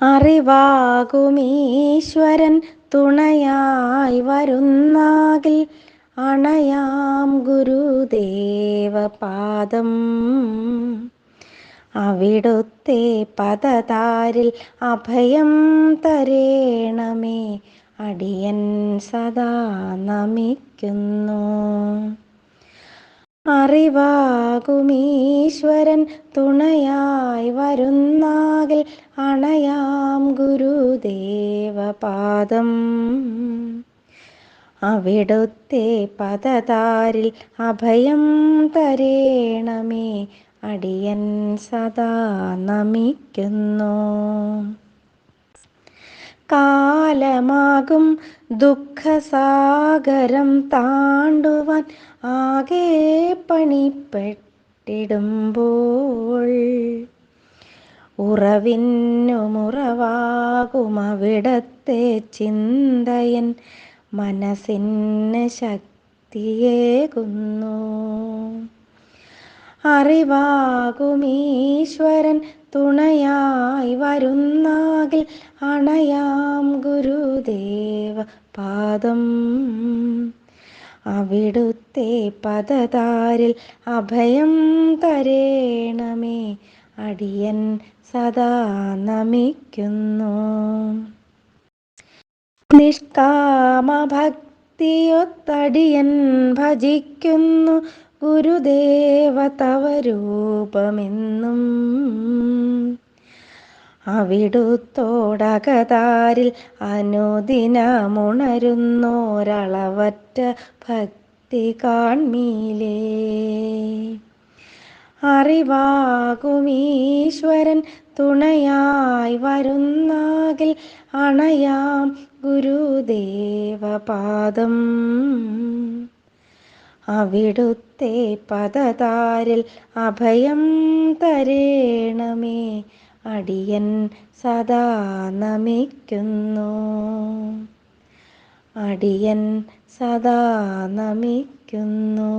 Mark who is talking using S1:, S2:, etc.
S1: അറിവാകുമീശ്വരൻ തുണയായി വരുന്നാകിൽ അണയാം ഗുരുദേവപാദം അവിടുത്തെ പദതാരിൽ അഭയം തരേണമേ അടിയൻ സദാ നമിക്കുന്നു. അറിവാകുമീശ്വരൻ തുണയായി വരുന്നാകിൽ അണയാം ഗുരുദേവപാദം. അവിടുത്തെ പദതാരിൽ അഭയം തരേണമേ അടിയൻ സദാ നമിക്കുന്നു. കാലമാകും ദുഃഖസാഗരം താണ്ടുവാൻ ആകെ പണിപ്പെട്ടിടുമ്പോൾ. ഉറവിന്നുമുറവാകും അവിടത്തെ ചിന്തയൻ മനസ്സിന് ശക്തിയേകുന്നു. അറിവാകുമീശ്വരൻ തുണയായി വരുന്നാകിൽ അണയാം ഗുരുദേവ പാദം. അവിടുത്തെ പദതാരിൽ അഭയം തരേണമേ. അടിയൻ സദാ നമിക്കുന്നു. നിഷ്കാമഭക്തിയൊത്തടിയൻ ഭജിക്കുന്നു. ഗുരുദേവ തവ രൂപമെന്നും അവിടുത്തോടകതാരിൽ അനുദിനമുണരുന്നോരളവറ്റ ഭക്തി കാൺമീലേ അറിവാകുമീശ്വരൻ തുണയായി വരുന്നാകിൽ അണയാം ഗുരുദേവപാദം. അവിടുത്തെ പദതാരിൽ അഭയം തരേണമേ. അടിയൻ സദാ നമിക്കുന്നു. അടിയൻ സദാ നമിക്കുന്നു.